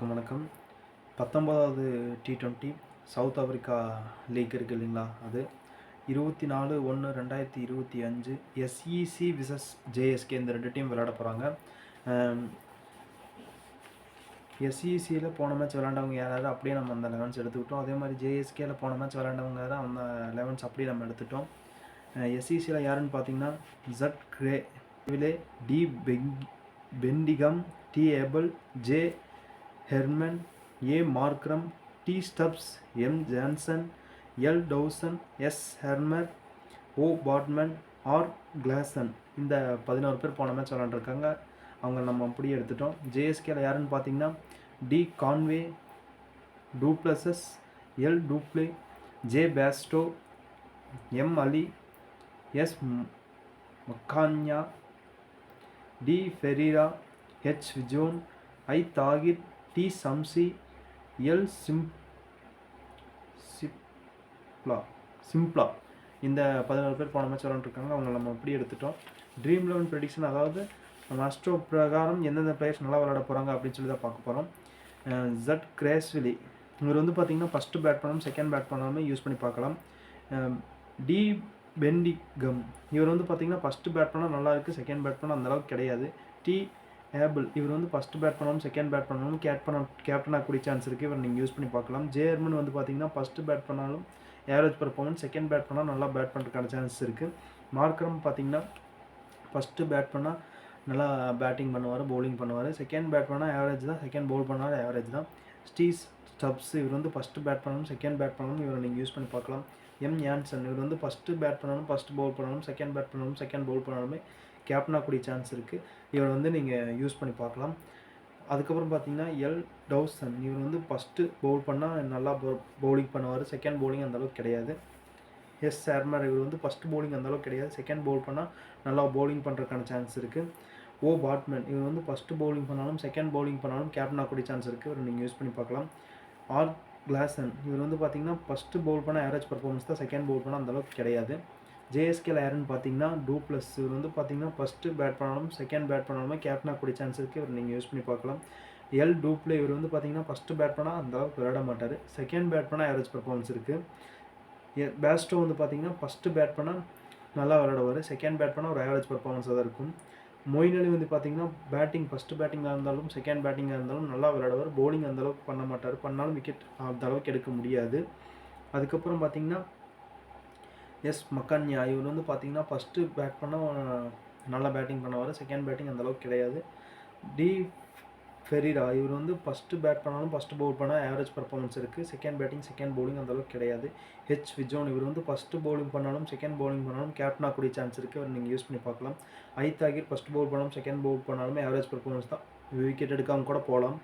அனைவருக்கும் வணக்கம். பத்தொன்பதாவது T twenty South Africa league இருக்குது இல்லைங்களா அது? இருபத்தி நாலு ஒன்று ரெண்டாயிரத்தி இருபத்தி அஞ்சு எஸ்இசி விசஸ் ஜேஎஸ்கே இந்த ரெண்டு டீம் விளையாட போகிறாங்க எஸ்இசியில் போன மேட்ச் விளாண்டவங்க யாராவது அப்படியே நம்ம அந்த லெவன்ஸ் எடுத்துக்கிட்டோம். அதே மாதிரி ஜேஎஸ்கேயில் போன மேட்ச் விளாண்டவங்க தான் அந்த லெவன்ஸ் அப்படியே நம்ம எடுத்துட்டோம். எஸ்இசியில் யாருன்னு பார்த்தீங்கன்னா ஜட் கிரே விலே D Peng Bedingham T Abell J Hermann A. Markram T. Stubbs M. Jansen L. Dawson S. Harmer O. Baartman R. Klaasen. இந்த பதினோரு பேர் போன மேட்ச் விளாண்டுருக்காங்க அவங்க நம்ம அப்படியே எடுத்துட்டோம். ஜேஎஸ்கேல யாருன்னு பார்த்தீங்கன்னா D. Conway du Plessis L. Du Plooy J. Bairstow M. Ali S. மக்கான்யா D. Ferreira H Viljoen I. தாகித் T Shamsi L சிம் சிப்லா சிம்ப்ளா இந்த பதினோரு பேர் போன மேட்ச் விளாண்டுருக்காங்க அவங்க நம்ம அப்படியே எடுத்துட்டோம். ட்ரீம் லெவன் ப்ரெடிக்ஷன் அதாவது நம்ம அஸ்ட்ரோ பிரகாரம் எந்தெந்த பிளேயர்ஸ் நல்லா விளையாட போகிறாங்க அப்படின்னு சொல்லி தான் பார்க்க போகிறோம் ஜட் கிரேஸ்விலி இவர் வந்து பார்த்தீங்கன்னா ஃபஸ்ட்டு பேட் பண்ணாமல் செகண்ட் பேட் பண்ணாமல் யூஸ் பண்ணி பார்க்கலாம். டி பெண்டிகம் இவர் வந்து பார்த்தீங்கன்னா ஃபஸ்ட்டு பேட் பண்ணால் நல்லா இருக்குது செகண்ட் பேட் பண்ணால் அந்தளவுக்கு கிடையாது. டி ஏபிள் இவர் வந்து ஃபஸ்ட் பேட் பண்ணாலும் செகண்ட் பேட் பண்ணாலும் கேட் பண்ண கேப்டனாக கூடிய சான்ஸ் இருக்குது இவர் நீங்கள் யூஸ் பண்ணி பார்க்கலாம். ஜேர்மன் வந்து பார்த்தீங்கன்னா ஃபஸ்ட்டு பேட் பண்ணாலும் ஏவரேஜ் பர்ஃபார்மன்ஸ் செகண்ட் பேட் பண்ணால் நல்லா பேட் பண்ணுறதுக்கான சான்ஸ் இருக்குது மார்க்கரம் பார்த்தீங்கன்னா ஃபஸ்ட்டு பேட் பண்ணால் நல்லா பேட்டிங் பண்ணுவார் பவுலிங் பண்ணுவார். செகண்ட் பேட் பண்ணால் ஆவரேஜ் தான். செகண்ட் பவுல் பண்ணால் ஆவரேஜ் தான். ஸ்டீஸ் ஸ்டப்ஸ் இவர் வந்து ஃபஸ்ட்டு பேட் பண்ணாலும் செகண்ட் பேட் பண்ணாலும் இவரை நீங்கள் யூஸ் பண்ணி பார்க்கலாம். எம் யான்சன் இவர் வந்து ஃபஸ்ட்டு பேட் பண்ணாலும் ஃபஸ்ட்டு பவுல் பண்ணாலும் செகண்ட் பேட் பண்ணாலும் செகண்ட் பவுல் பண்ணாலுமே கேப்டனாக கூடிய சான்ஸ் இருக்குது இவர் வந்து நீங்கள் யூஸ் பண்ணி பார்க்கலாம். அதுக்கப்புறம் பார்த்தீங்கன்னா எல் டவுசன். இவர் வந்து ஃபஸ்ட்டு பவுல் பண்ணால் நல்லா பவுலிங் பண்ணுவார். செகண்ட் பவுலிங் அந்தளவுக்கு கிடையாது. எஸ் சேர்மர் இவர் வந்து ஃபஸ்ட்டு பவுலிங் அந்தளவுக்கு கிடையாது. செகண்ட் பவுல் பண்ணால் நல்லா பவுலிங் பண்ணுறதுக்கான சான்ஸ் இருக்குது ஓ பாட்மேன். இவர் வந்து ஃபஸ்ட்டு பவுலிங் பண்ணாலும் செகண்ட் பவுலிங் பண்ணாலும் கேப்டனாக கூடிய சான்ஸ் இருக்குது இவர் நீங்கள் யூஸ் பண்ணி பார்க்கலாம். R Klaasen. இவர் வந்து பார்த்தீங்கன்னா ஃபஸ்ட்டு பவுல் பண்ணால் ஆவரேஜ் பர்ஃபார்மன்ஸ் தான் செகண்ட் பவுல் பண்ணால் அந்தளவுக்கு கிடையாது. ஜேஎஸ்கேல யாருன்னு பார்த்தீங்கன்னா டூ ப்ளஸ் இவர் வந்து பார்த்தீங்கன்னா ஃபஸ்ட்டு பேட் பண்ணாலும் செகண்ட் பேட் பண்ணாலுமே கேப்டனாக கூடிய சான்ஸ் இருக்குது இவர் நீங்கள் யூஸ் பண்ணி பார்க்கலாம். எல் டூப்ளே இவர் வந்து பார்த்தீங்கன்னா ஃபஸ்ட்டு பேட் பண்ணால் அந்த அளவுக்கு விளையாட மாட்டார். செகண்ட் பேட் பண்ணால் ஆவரேஜ் பர்ஃபார்மன்ஸ் இருக்குது பேஸ்டோ வந்து பார்த்தீங்கன்னா ஃபஸ்ட்டு பேட் பண்ணால் நல்லா விளையாடுவார். செகண்ட் பேட் பண்ணால் ஒரு ஆவரேஜ் பர்ஃபார்மன்ஸாக தான் இருக்கும். மொயின் அலி வந்து பார்த்தீங்கன்னா பேட்டிங் ஃபஸ்ட்டு பேட்டிங்காக இருந்தாலும் செகண்ட் பேட்டிங்காக இருந்தாலும் நல்லா விளையாடுவார். பவுலிங் அந்தளவுக்கு பண்ண மாட்டார். பண்ணாலும் விக்கெட் அந்த அளவுக்கு எடுக்க முடியாது. அதுக்கப்புறம் பார்த்தீங்கன்னா எஸ் மக்கான்யா இவர் வந்து பார்த்தீங்கன்னா ஃபஸ்ட்டு பேட் பண்ணால் நல்லா பேட்டிங் பண்ணுவார். செகண்ட் பேட்டிங் அந்தளவுக்கு கிடையாது. டி ஃபெரிரா இவர் வந்து ஃபஸ்ட்டு பேட் பண்ணாலும் ஃபஸ்ட்டு பவுல் பண்ணால் ஆவரேஜ் பர்ஃபார்மன்ஸ் இருக்குது செகண்ட் பேட்டிங் செகண்ட் பவுலிங் அந்தளவுக்கு கிடையாது. ஹெச் விஜோன் இவர் வந்து ஃபஸ்ட்டு பவுலிங் பண்ணாலும் செகண்ட் பவுலிங் பண்ணாலும் கேப்டனாக கூடிய சான்ஸ் இருக்குது அவர் நீங்கள் யூஸ் பண்ணி பார்க்கலாம். ஐ தாகிர் ஃபஸ்ட் பவுல் பண்ணாலும் செகண்ட் பவுல் பண்ணாலுமே ஆவரேஜ் பர்ஃபார்மன்ஸ் தான். விக்கெட் எடுக்காமல் கூட போகலாம்.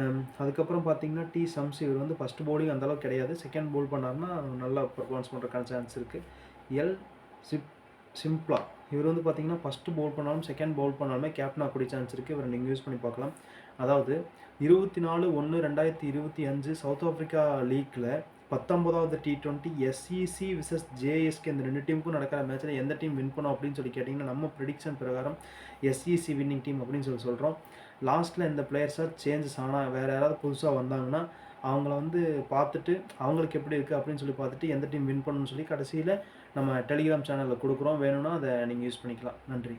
Um, அதுக்கப்புறம் பார்த்தீங்கன்னா டி சம்ஸ் இவர் வந்து ஃபஸ்ட் பவுலிங் அந்தளவுக்கு கிடையாது. செகண்ட் பவுல் பண்ணார்னா நல்லா பர்ஃபார்மன்ஸ் பண்ணுறக்கான சான்ஸ் இருக்குது எல் சிப் சிம்ப்ளா இவர் வந்து பார்த்தீங்கன்னா ஃபஸ்ட்டு பவுல் பண்ணாலும் செகண்ட் பவுல் பண்ணாலுமே கேப்டனாக கூடிய சான்ஸ் இருக்குது இவரை நீங்கள் யூஸ் பண்ணி பார்க்கலாம். அதாவது இருபத்தி நாலு ஒன்று ரெண்டாயிரத்தி இருபத்தி அஞ்சு சவுத் ஆஃப்ரிக்கா லீக்கில் பத்தொம்போதாவது T twenty SEC versus JSK இந்த ரெண்டு டீமுக்கும் நடக்கிற மேட்ச்சில் எந்த டீம் வின் பண்ணும் அப்படின்னு சொல்லி கேட்டிங்கன்னா நம்ம ப்ரிடிக்ஷன் பிரகாரம் எஸ்இசி வின்னிங் டீம் அப்படின்னு சொல்லி சொல்கிறோம் லாஸ்ட்டில் இந்த பிளேயர்ஸாக சேஞ்சஸ் ஆனால் வேறு யாராவது புதுசாக வந்தாங்கன்னா அவங்கள வந்து பார்த்துட்டு அவங்களுக்கு எப்படி இருக்குது அப்படின்னு சொல்லி பார்த்துட்டு எந்த டீம் வின் பண்ணணும்னு சொல்லி கடைசியில் நம்ம டெலிகிராம் சேனலில் கொடுக்குறோம். வேணும்னா அதை நீங்கள் யூஸ் பண்ணிக்கலாம். நன்றி.